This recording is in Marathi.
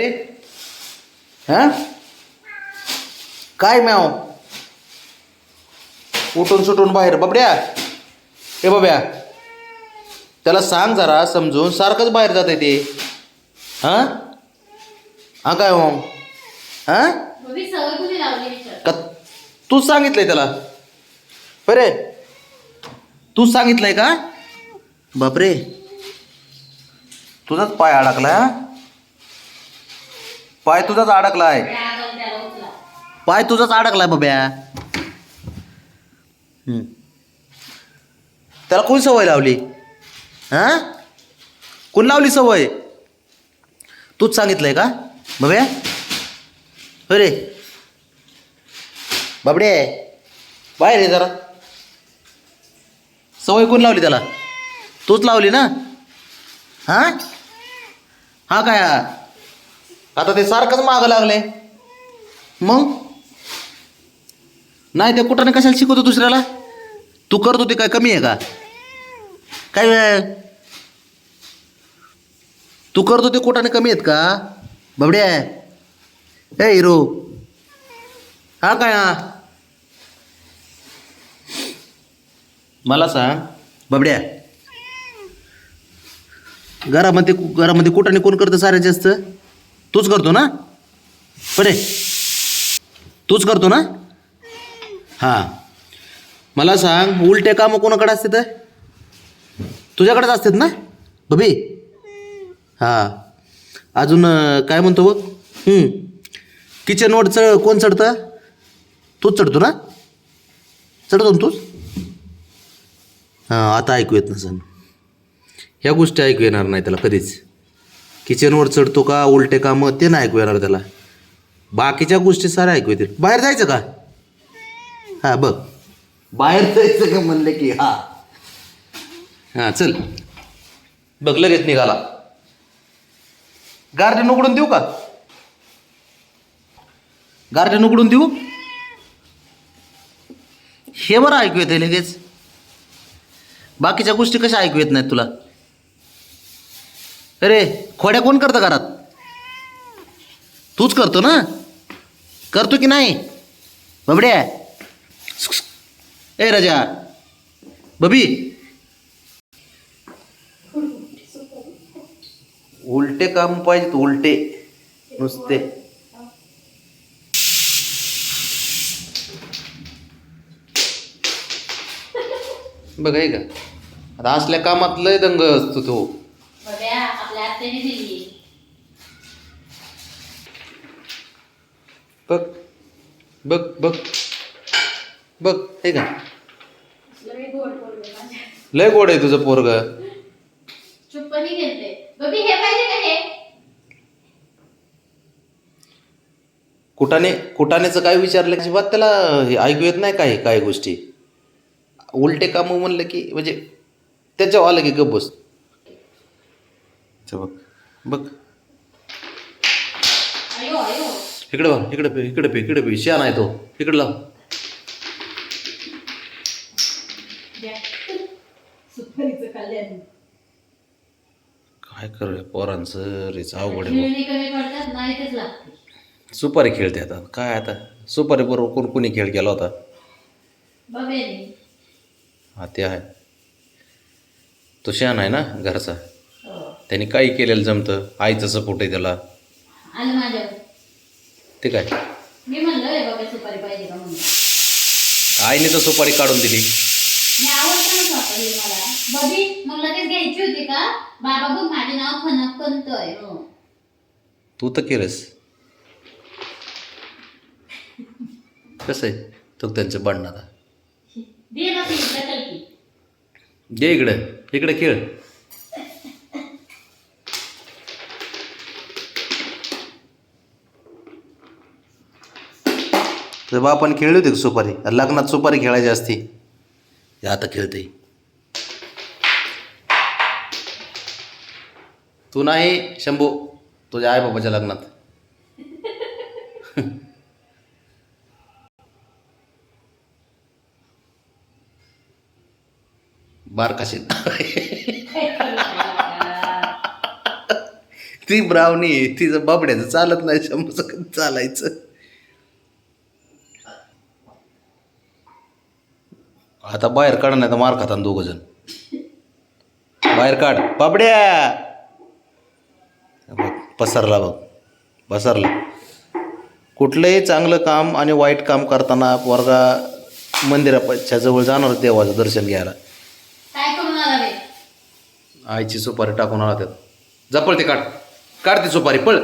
रे? हा? काय म्याव? उठून सुटून बाहेर बाबड्या. ए बाब्या त्याला सांग जरा समजून. सारखंच बाहेर जात ते. हां? हा काय हां? विचार. का तूच सांगितलंय त्याला? बरे. तूच सांगितलंय का? बापरे. तुझाच पाय अडकलाय हा? पाय तुझाच अडकलाय. पाय तुझाच अडकलाय बाब्या. हम्म. त्याला कोण सवय लावली? हा? कोण लावली सवय? तूच सांगितलंय का? बाब्या? अरे. बाबडे. बाहेर रे जरा. सवय कोण लावली त्याला? तूच लावली ना? हा? हा काय हा? आता ते सारखंच मागं लागले. मग? नाही ते कुठं कशाला शिकवतो दुसऱ्याला? तू करतो ते काय कमी आहे का? काय तू करतो ते कुठाने कमी आहेत का? बाबड्या? ए हिरो. हा काय हा? मला सांग बबड्या. घरामध्ये घरामध्ये कुठाने कोण करतं सारे जास्त? तूच करतो ना? बरे तूच करतो ना? हां. मला सांग उलटे कामं कोणाकडे असते तर? तुझ्याकडेच असतात ना? बबी हां. अजून काय म्हणतो बघ? किचनवर चढ कोण चढतं? तूच चढतो ना? चढतो ना तूच? हां आता ऐकू येत नसन ह्या गोष्टी ऐकू येणार नाही त्याला कधीच. किचनवर चढतो का उलटे कामं ते नाही ऐकू येणार त्याला. बाकीच्या गोष्टी साऱ्या ऐकू येतील. बाहेर जायचं का? हां बघ. बाहेर जायचं का म्हणलं की हा. हां चल. बघ लगेच निघाला. गार्डन उघडून देऊ का? गार्डन उघडून देऊ? हे बरं ऐकू येते लगेच. बाकीच्या गोष्टी कशा ऐकू येत नाहीत तुला? अरे खोड्या कोण करतं घरात? तूच करतो ना? करतो की नाही? बबड्या. ए राजा. बबी. उलटे काम पाहिजेत उलटे. नुसते. बघ आहे का आता असल्या कामातलय दंग असतो तो. दिली. बघ बघ बघ बघ आहे का लय गोड आहे तुझं पोरग. चुप्पनी बबी हे पाहिजे का हे? कुटाने कुटानेचं काय विचारलं? की बात त्याला हे ऐकू येत नाही काय काय गोष्टी. उलटे कामं म्हणलं की म्हणजे त्याच्यावर आलं की गप बस. बघ. बघ. इकडे बघ इकडे पे इकडे पे इकडे पे. शान आहे तो. इकडे लाव. काय कर पोरांचं रेच अवघड. सुपारी खेळते आता. काय आता? सुपारी बरोबर कोण कोणी खेळ केला होता? बबेने हा ते आहे. तो शान आहे ना घरचा? त्यांनी काही केलेलं जमतं. आईचं सपोर्ट आहे त्याला. आलं ते काय? मी म्हणलं रे बाबा सुपारी पाहिजे का म्हणून? आईने तर सुपारी काढून दिली. मी आवडतं ना सुपारी मला? बबी मग लगेच घ्यायची होती का? बाबा बघ माझे नाव खनक कोणतंय हो. तू तर केलंस. कसं आहे? तो त्यांचं भांडण आता. दे ना ती ढकल की दे इकडं. इकडे खेळ. तर बापाने खेळली होती सुपारी? लग्नात सुपारी खेळायची असती. हे आता खेळते. तू नाही शंभू? तुझ्या आई बाबाच्या लग्नात. बार कशी? ती ब्रावणी आहे, तिचं बाबड्याचं चालत नाही शंभूचं चालायचं? आता बाहेर काढ नाही तर मार खातात दोघ जण. बाहेर काढ. बाबड्या बघ पसरला बघ. पसरला. कुठलंही चांगलं काम आणि वाईट काम करताना पोरगा मंदिराच्या जवळ जाणार देवाचं दर्शन घ्यायला. आईची सुपारी टाकून आला त्यात. जपळ ते काढ. काढ ती सुपारी पळ.